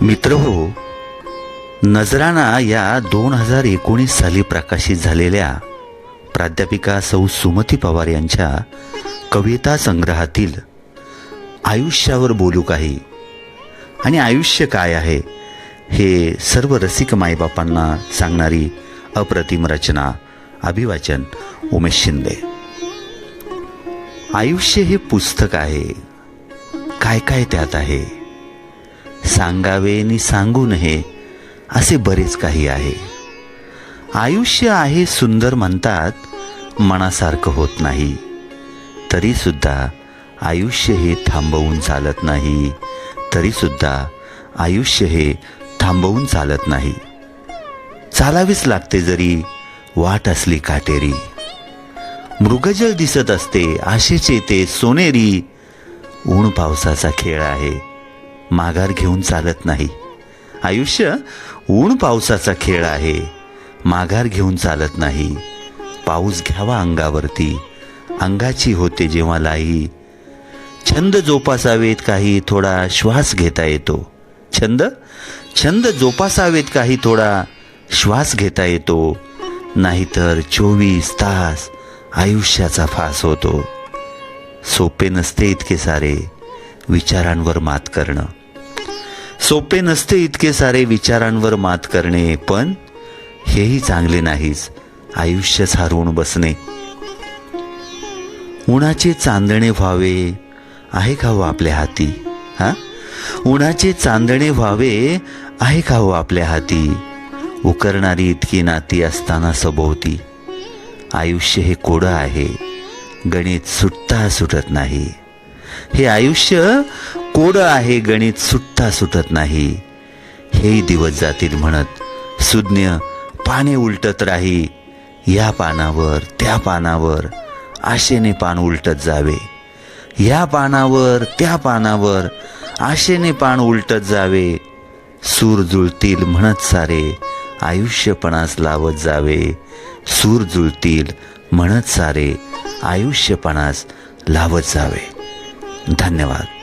मित्र हो नजराणा या दोन हजार एकोणीस साली प्रकाशित झालेल्या प्राध्यापिका सौ सुमती पवार यांच्या कविता संग्रहातील आयुष्यावर बोलू काही आणि आयुष्य काय आहे हे सर्व रसिक माईबापांना सांगणारी अप्रतिम रचना अभिवाचन उमेश शिंदे. आयुष्य हे पुस्तक आहे. काय काय त्यात आहे? सांगावे नि सांगू नये असे बरेच काही आहे. आयुष्य आहे सुंदर म्हणतात मनासारखं होत नाही. तरी सुद्धा आयुष्य हे थांबवून चालत नाही. तरी सुद्धा आयुष्य हे थांबवून चालत नाही. चालावीच लागते जरी वाट असली काटेरी. मृगजल दिसत असते आशेचे ते सोनेरी ऊन पावसाचा खेळ आहे. माघार घेऊन चालत नाही. आयुष्य ऊन पावसाचा खेळ आहे. माघार घेऊन चालत नाही. पाऊस घ्यावा अंगावरती. अंगाची होते जेव्हा लाई. छंद जोपासावेत काही थोडा श्वास घेता येतो. छंद? छंद जोपासावेत काही थोडा श्वास घेता येतो. नाहीतर चोवीस तास आयुष्याचा फास होतो. सोपे नसते इतके सारे. विचारांवर मात करणं. सोपे नसते इतके सारे विचारांवर मात करणे पण हेही चांगले नाहीच आयुष्यच हरवून बसणे. उन्हाचे चांदणे व्हावे आहे का हो आपल्या हाती? हा? उन्हाचे चांदणे व्हावे आहे का हो आपल्या हाती? उकरणारी इतकी नाती असताना सभोवती. आयुष्य हे कोडं आहे गणित सुटता सुटत नाही. हे आयुष्य कोडं आहे गणित सुट्टा सुटत नाही. हेही दिवस जातील म्हणत सुज्ञ पाने उलटत राही. या पानावर त्या पानावर आशेने पान उलटत जावे. या पानावर त्या पानावर आशेने पान उलटत जावे. सूर जुळतील म्हणत सारे आयुष्यपणास लावत जावे. सूर जुळतील म्हणत सारे आयुष्यपणास लावत जावे. धन्यवाद.